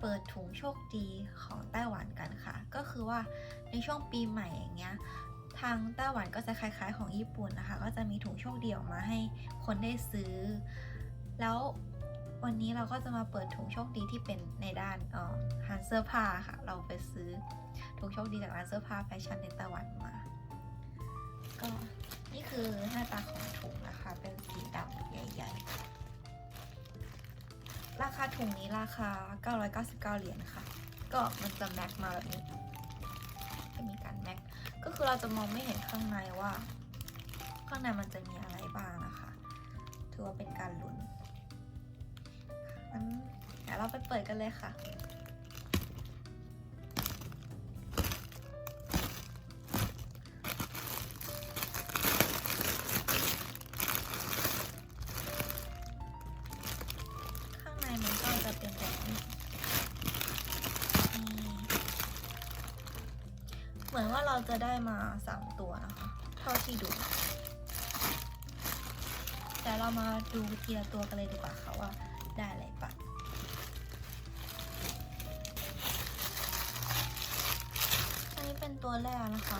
เปิดถุงโชคดีของไต้หวันกันค่ะ ก็คือว่าในช่วงปีใหม่อย่างเงี้ยทางไต้หวันก็จะคล้ายๆ ของญี่ปุ่นนะคะ ก็จะมีถุงโชคดีออกมาให้คนได้ซื้อ แล้ววันนี้เราก็จะมาเปิดถุงโชคดีที่เป็นในด้านอ่อร้านเสื้อผ้าค่ะ เราไปซื้อถุงโชคดีจากร้านเสื้อผ้าแฟชั่นในไต้หวันมา ก็นี่คือหน้าตาของถุงนะคะ เป็น ราคาถุงนี้ราคา 999 เหรียญค่ะ ก็มันจะแม็กมาแบบนี้ จะมีการแม็ก ก็คือเราจะมองไม่เห็นข้างในว่า ข้างในมันจะมีอะไรบ้างนะคะ ถือว่าเป็นการลุ้นงั้นเดี๋ยวเราไปเปิดกันเลยค่ะ เหมือนว่าเราจะได้มาสามตัวนะคะ เท่าที่ดูแต่เรามาดูทีละตัวกันเลยดีกว่าค่ะว่าได้อะไรบ้างอันนี้เป็นตัวแรกนะคะ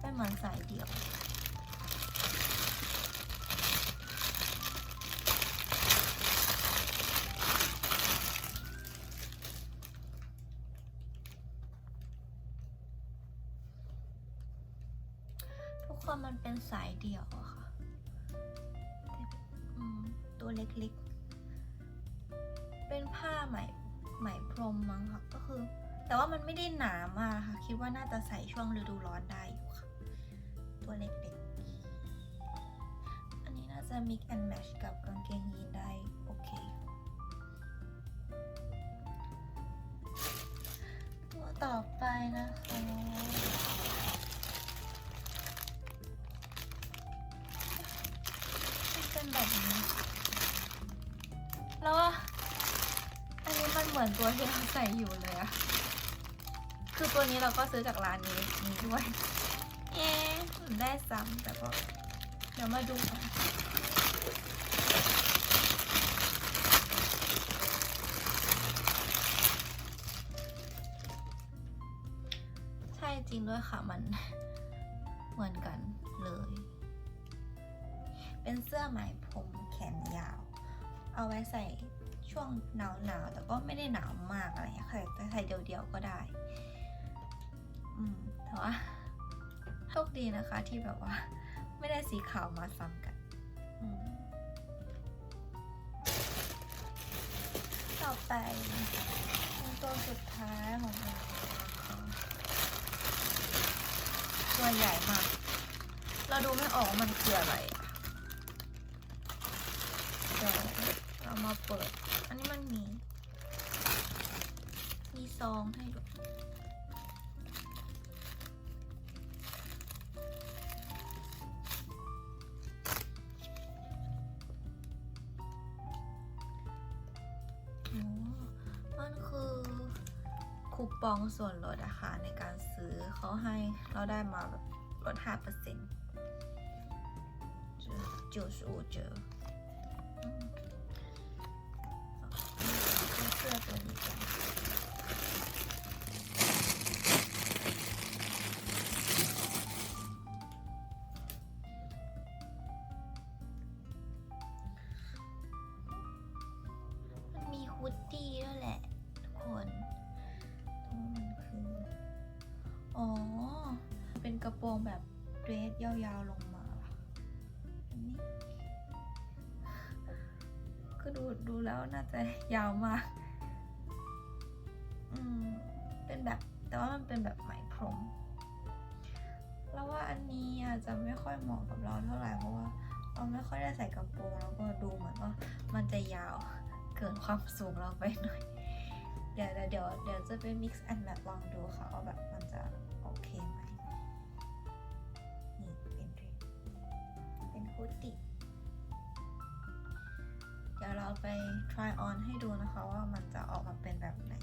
เป็นเหมือนสายเดี่ยว ทุกคนมันเป็นสายเดี่ยวอะค่ะตัวเล็กๆ เป็นผ้าไหมไหมพรมมั้งค่ะ ก็คือ แต่ว่ามันไม่ได้หนามากค่ะ คิดว่าน่าจะใส่ช่วงฤดูร้อนได้อยู่ค่ะ ตัวเล็กๆ อันนี้น่าจะ mix and match กับกางเกงยีนได้โอเค ตัวต่อไปนะคะ เป็นแบบนี้ แล้วอันนี้มันเหมือนตัวที่เราใส่อยู่เลยอะคือตัวนี้เราก็ซื้อจากร้านนี้นี้ด้วยเอ๊ะเหมือนได้ซ้ำแต่ก็เดี๋ยวมาดูกันใช่จริงด้วยค่ะมันเหมือนกันเลย เป็นเสื้อไหมพรมแขนยาว เอาไว้ใส่ช่วงหนาวหนาวๆแต่ก็ไม่ได้หนาวมากอะไรเขยค่ะแต่ใส่เดียวๆก็ได้ อืมแต่ว่าโชคดีนะคะที่แบบว่า ไม่ได้สีขาวมาซ้ำกันต่อไปเป็นตัวสุดท้ายของเราตัวใหญ่มาก เราดูไม่ออกว่ามันคืออะไร มาเปิด อันนี้มันมี มีซองให้ด้วยโอ้มันคือคูปองส่วนลดอะค่ะในการซื้อเขาให้เราได้มาแบบลด5%เปอร์เซ็นต์九十五折。嗯， ื้อตัวนี้ก่นมันมีฮุดดี้ด้วยแหละ ทุกคนตัวมันคือ อ๋อ เป็นกระโปรงแบบเดรสยาวๆลงมาอันนี้ ก็ดูดูแล้วน่าจะยาวมาก แบบแต่ว่ามันเป็นแบบไหมพรมแล้วว่าอันนี้อาจจะไม่ค่อยเหมาะกับเราเท่าไหร่เพราะว่าเราไม่ค่อยได้ใส่กระโปรงแล้วก็ดูเหมือนว่ามันจะยาวเกินความสูงเราไปหน่อย เดี๋ยวเดี๋ยวเดี๋ยวจะไป mix and match ลองดูค่ะว่าแบบมันจะโอเคไหมนี่เป็นเดรสเป็นฮูดดี้เดี๋ยวเราไป try on ให้ดูนะคะว่ามันจะออกมาเป็นแบบไหน